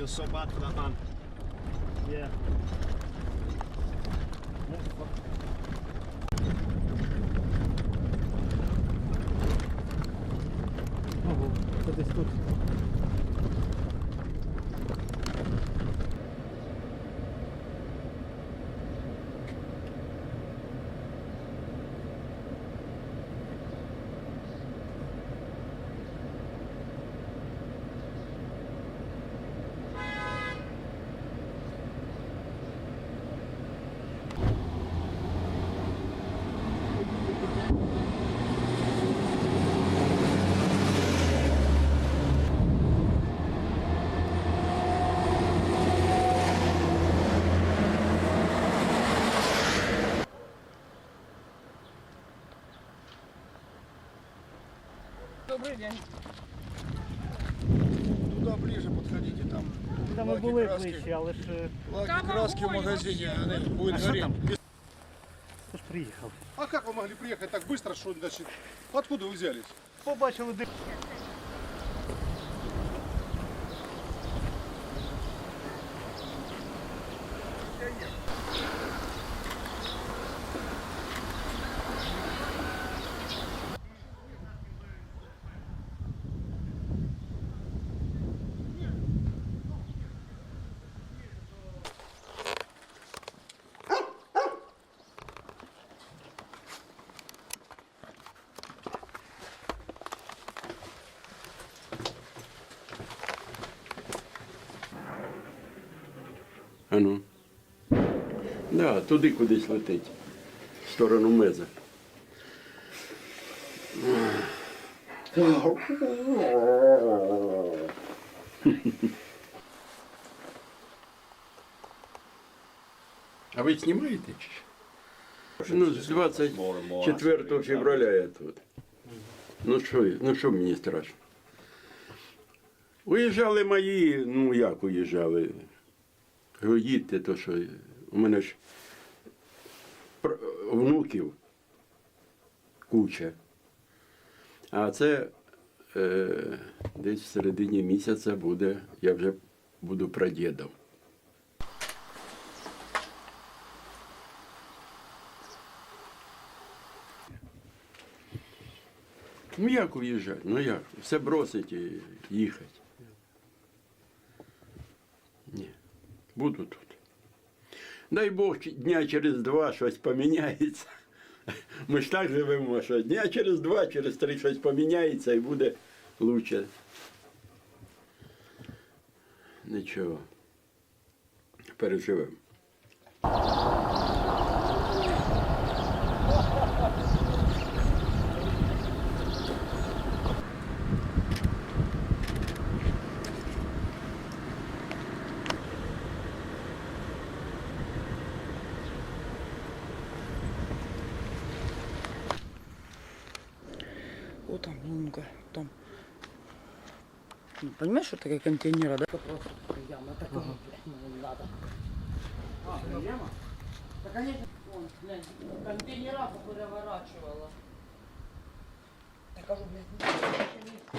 feel so bad for that man. Yeah. Oh, but it's good. Добрий день. Туда ближе подходите, там Там ми лаки, були краски. ближче, але ж е, лаки, Там краски в огонь магазине, вообще. они будет А что гореть. там? Без- хто ж приїхав. А как вы могли приехать так быстро, что значит? Откуда вы взялись? Побачили дим. А ну. Да, туди кудись летить. В сторону меза. А ви знімаєте чи? Ну, з 24 февраля я тут. Ну що, ну що мені страшно? Уїжджали мої, ну як уїжджали? Кажу, їдьте, то що у мене ж внуків куча. А це е, десь в середині місяця буде, я вже буду прадідом. Ну як уїжджати? Ну як? Все бросить їхати. Буду тут. Дай Бог, чи- дня через два щось поміняється. Ми ж так живемо, що дня через два, через три щось поміняється і буде краще. Нічого. Переживемо. Там лунка, там. Ну, Понимаешь, что контейнера, да? Просто яма, блядь, ну, не надо. А, это яма? Да, конечно, вон, блядь, контейнера попереворачивала. Я кажу, блядь, ну,